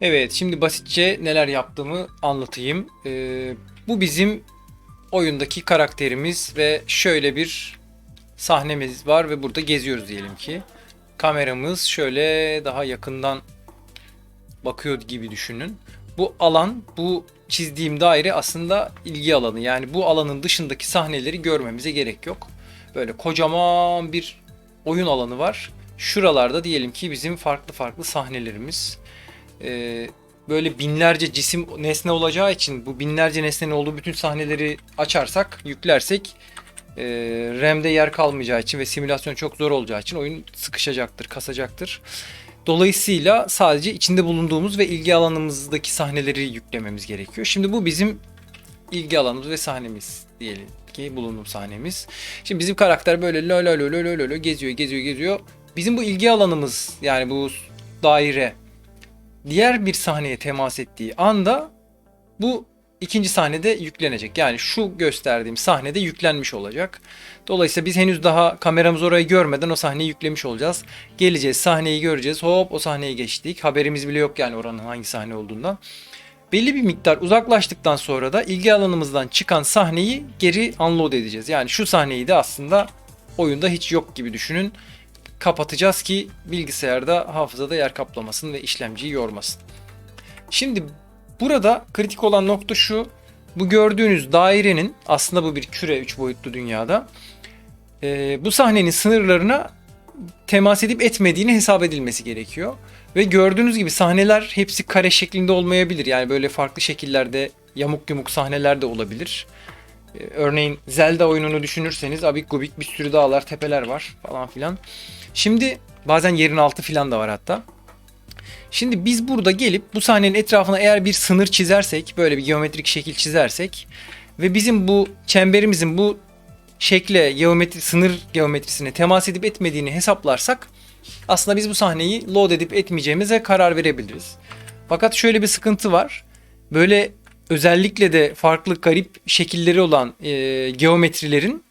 Evet, şimdi basitçe neler yaptığımı anlatayım. Ee, bu bizim oyundaki karakterimiz ve şöyle bir sahnemiz var ve burada geziyoruz diyelim ki. Kameramız şöyle daha yakından bakıyor gibi düşünün. Bu alan, bu çizdiğim daire aslında ilgi alanı. Yani bu alanın dışındaki sahneleri görmemize gerek yok. Böyle kocaman bir oyun alanı var. Şuralarda diyelim ki bizim farklı farklı sahnelerimiz. Ee, böyle binlerce cisim nesne olacağı için bu binlerce nesnenin olduğu bütün sahneleri açarsak, yüklersek e, RAM'de yer kalmayacağı için ve simülasyon çok zor olacağı için oyun sıkışacaktır, kasacaktır. Dolayısıyla sadece içinde bulunduğumuz ve ilgi alanımızdaki sahneleri yüklememiz gerekiyor. Şimdi bu bizim ilgi alanımız ve sahnemiz diyelim ki bulunduğum sahnemiz. Şimdi bizim karakter böyle lo lo lo lo lo lo geziyor geziyor geziyor. Bizim bu ilgi alanımız yani bu daire diğer bir sahneye temas ettiği anda bu ikinci sahnede yüklenecek. Yani şu gösterdiğim sahnede yüklenmiş olacak. Dolayısıyla biz henüz daha kameramız orayı görmeden o sahneyi yüklemiş olacağız. Geleceğiz, sahneyi göreceğiz. Hop o sahneye geçtik. Haberimiz bile yok yani oranın hangi sahne olduğundan. Belli bir miktar uzaklaştıktan sonra da ilgi alanımızdan çıkan sahneyi geri unload edeceğiz. Yani şu sahneyi de aslında oyunda hiç yok gibi düşünün. Kapatacağız ki bilgisayarda hafızada yer kaplamasın ve işlemciyi yormasın. Şimdi burada kritik olan nokta şu. Bu gördüğünüz dairenin aslında bu bir küre 3 boyutlu dünyada. e, bu sahnenin sınırlarına temas edip etmediğini hesap edilmesi gerekiyor. Ve gördüğünüz gibi sahneler hepsi kare şeklinde olmayabilir. Yani böyle farklı şekillerde yamuk yumuk sahneler de olabilir. Ee, Örneğin Zelda oyununu düşünürseniz abik gubik bir sürü dağlar, tepeler var falan filan. Şimdi bazen yerin altı filan da var hatta. Şimdi biz burada gelip bu sahnenin etrafına eğer bir sınır çizersek, böyle bir geometrik şekil çizersek ve bizim bu çemberimizin bu şekle, geometri, sınır geometrisine temas edip etmediğini hesaplarsak aslında biz bu sahneyi load edip etmeyeceğimize karar verebiliriz. Fakat şöyle bir sıkıntı var. Böyle özellikle de farklı garip şekilleri olan e, geometrilerin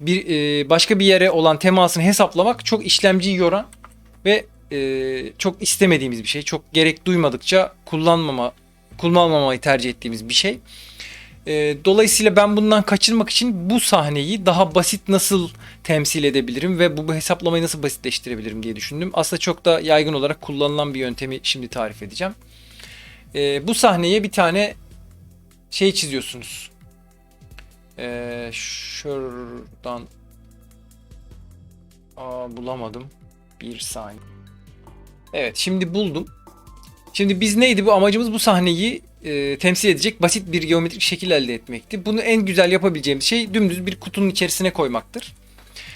bir e, başka bir yere olan temasını hesaplamak çok işlemciyi yoran ve e, çok istemediğimiz bir şey. Çok gerek duymadıkça kullanmama kullanmamayı tercih ettiğimiz bir şey. E, dolayısıyla ben bundan kaçınmak için bu sahneyi daha basit nasıl temsil edebilirim ve bu, bu hesaplamayı nasıl basitleştirebilirim diye düşündüm. Aslında çok da yaygın olarak kullanılan bir yöntemi şimdi tarif edeceğim. E, bu sahneye bir tane şey çiziyorsunuz. E, şuradan Aa, bulamadım. Bir saniye. Evet şimdi buldum. Şimdi biz neydi bu amacımız bu sahneyi e, temsil edecek basit bir geometrik şekil elde etmekti. Bunu en güzel yapabileceğimiz şey dümdüz bir kutunun içerisine koymaktır.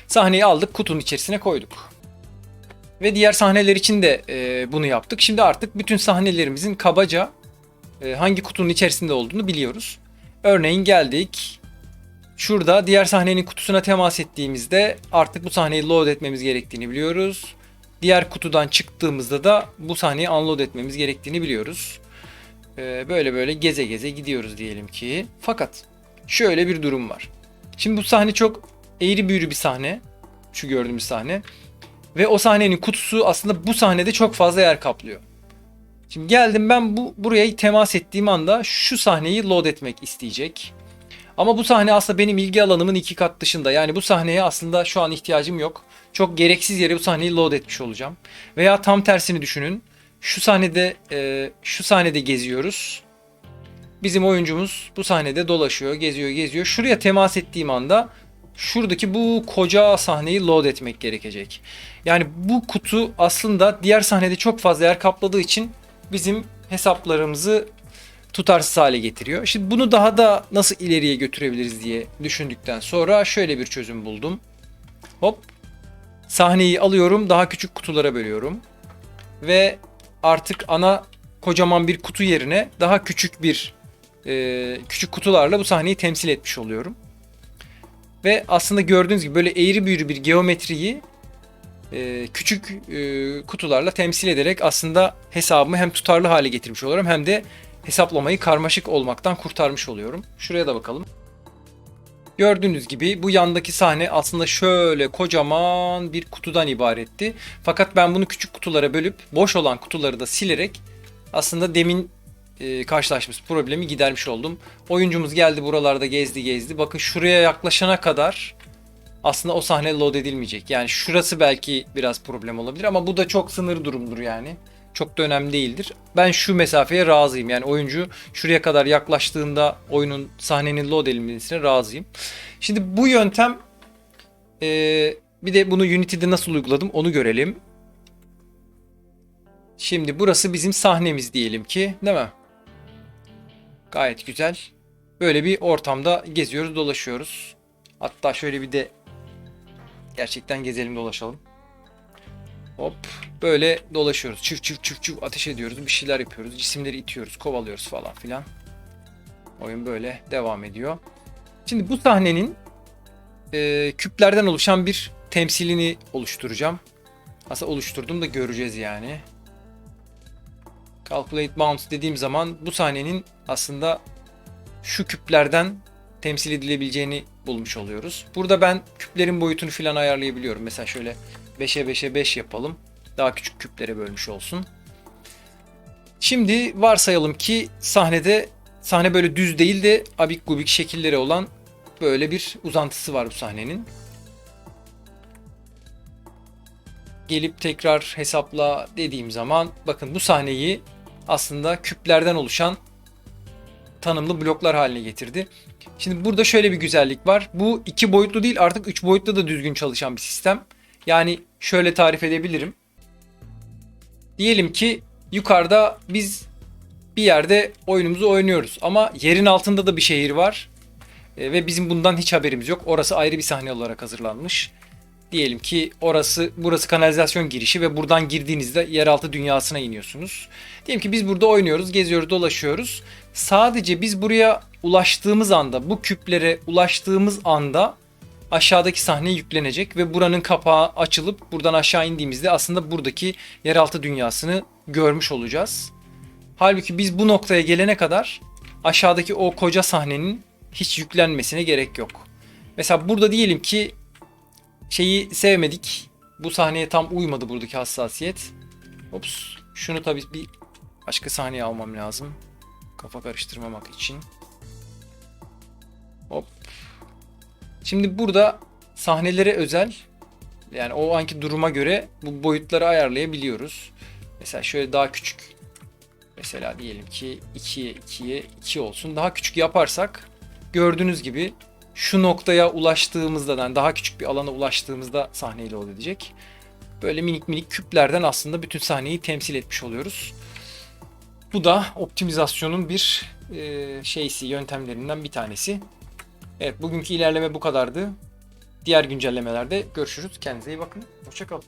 Sahneyi aldık kutunun içerisine koyduk. Ve diğer sahneler için de e, bunu yaptık. Şimdi artık bütün sahnelerimizin kabaca hangi kutunun içerisinde olduğunu biliyoruz. Örneğin geldik. Şurada diğer sahnenin kutusuna temas ettiğimizde artık bu sahneyi load etmemiz gerektiğini biliyoruz. Diğer kutudan çıktığımızda da bu sahneyi unload etmemiz gerektiğini biliyoruz. Ee, böyle böyle geze geze gidiyoruz diyelim ki. Fakat şöyle bir durum var. Şimdi bu sahne çok eğri büğrü bir sahne. Şu gördüğümüz sahne. Ve o sahnenin kutusu aslında bu sahnede çok fazla yer kaplıyor. Şimdi geldim ben bu buraya temas ettiğim anda şu sahneyi load etmek isteyecek. Ama bu sahne aslında benim ilgi alanımın iki kat dışında. Yani bu sahneye aslında şu an ihtiyacım yok. Çok gereksiz yere bu sahneyi load etmiş olacağım. Veya tam tersini düşünün. Şu sahnede e, şu sahnede geziyoruz. Bizim oyuncumuz bu sahnede dolaşıyor, geziyor, geziyor. Şuraya temas ettiğim anda şuradaki bu koca sahneyi load etmek gerekecek. Yani bu kutu aslında diğer sahnede çok fazla yer kapladığı için bizim hesaplarımızı tutarsız hale getiriyor. Şimdi bunu daha da nasıl ileriye götürebiliriz diye düşündükten sonra şöyle bir çözüm buldum. Hop. Sahneyi alıyorum, daha küçük kutulara bölüyorum. Ve artık ana kocaman bir kutu yerine daha küçük bir e, küçük kutularla bu sahneyi temsil etmiş oluyorum. Ve aslında gördüğünüz gibi böyle eğri büğrü bir geometriyi e, küçük e, kutularla temsil ederek aslında hesabımı hem tutarlı hale getirmiş oluyorum hem de hesaplamayı karmaşık olmaktan kurtarmış oluyorum. Şuraya da bakalım. Gördüğünüz gibi bu yandaki sahne aslında şöyle kocaman bir kutudan ibaretti. Fakat ben bunu küçük kutulara bölüp boş olan kutuları da silerek aslında demin e, karşılaştığımız problemi gidermiş oldum. Oyuncumuz geldi buralarda gezdi gezdi. Bakın şuraya yaklaşana kadar aslında o sahne load edilmeyecek. Yani şurası belki biraz problem olabilir ama bu da çok sınır durumdur yani. Çok da önemli değildir. Ben şu mesafeye razıyım. Yani oyuncu şuraya kadar yaklaştığında oyunun sahnenin load edilmesine razıyım. Şimdi bu yöntem e, bir de bunu Unity'de nasıl uyguladım onu görelim. Şimdi burası bizim sahnemiz diyelim ki değil mi? Gayet güzel. Böyle bir ortamda geziyoruz dolaşıyoruz. Hatta şöyle bir de gerçekten gezelim dolaşalım. Hop böyle dolaşıyoruz. Çift çift çift çift ateş ediyoruz. Bir şeyler yapıyoruz. Cisimleri itiyoruz, kovalıyoruz falan filan. Oyun böyle devam ediyor. Şimdi bu sahnenin e, küplerden oluşan bir temsilini oluşturacağım. Aslında oluşturdum da göreceğiz yani. Calculate Bounce dediğim zaman bu sahnenin aslında şu küplerden temsil edilebileceğini bulmuş oluyoruz. Burada ben küplerin boyutunu filan ayarlayabiliyorum. Mesela şöyle 5'e 5'e 5 yapalım. Daha küçük küplere bölmüş olsun. Şimdi varsayalım ki sahnede sahne böyle düz değil de abik gubik şekilleri olan böyle bir uzantısı var bu sahnenin. Gelip tekrar hesapla dediğim zaman bakın bu sahneyi aslında küplerden oluşan tanımlı bloklar haline getirdi. Şimdi burada şöyle bir güzellik var. Bu iki boyutlu değil artık üç boyutlu da düzgün çalışan bir sistem. Yani şöyle tarif edebilirim. Diyelim ki yukarıda biz bir yerde oyunumuzu oynuyoruz ama yerin altında da bir şehir var E, ve bizim bundan hiç haberimiz yok. Orası ayrı bir sahne olarak hazırlanmış. Diyelim ki orası burası kanalizasyon girişi ve buradan girdiğinizde yeraltı dünyasına iniyorsunuz. Diyelim ki biz burada oynuyoruz, geziyoruz, dolaşıyoruz. Sadece biz buraya ulaştığımız anda, bu küplere ulaştığımız anda aşağıdaki sahne yüklenecek ve buranın kapağı açılıp buradan aşağı indiğimizde aslında buradaki yeraltı dünyasını görmüş olacağız. Halbuki biz bu noktaya gelene kadar aşağıdaki o koca sahnenin hiç yüklenmesine gerek yok. Mesela burada diyelim ki şeyi sevmedik. Bu sahneye tam uymadı buradaki hassasiyet. Ops. Şunu tabii bir başka sahneye almam lazım. Kafa karıştırmamak için. Hop. Şimdi burada sahnelere özel yani o anki duruma göre bu boyutları ayarlayabiliyoruz. Mesela şöyle daha küçük mesela diyelim ki 2'ye 2'ye 2 olsun. Daha küçük yaparsak gördüğünüz gibi şu noktaya ulaştığımızda yani daha küçük bir alana ulaştığımızda sahneyle ol edecek. Böyle minik minik küplerden aslında bütün sahneyi temsil etmiş oluyoruz. Bu da optimizasyonun bir e, şeysi yöntemlerinden bir tanesi. Evet bugünkü ilerleme bu kadardı. Diğer güncellemelerde görüşürüz. Kendinize iyi bakın. Hoşçakalın.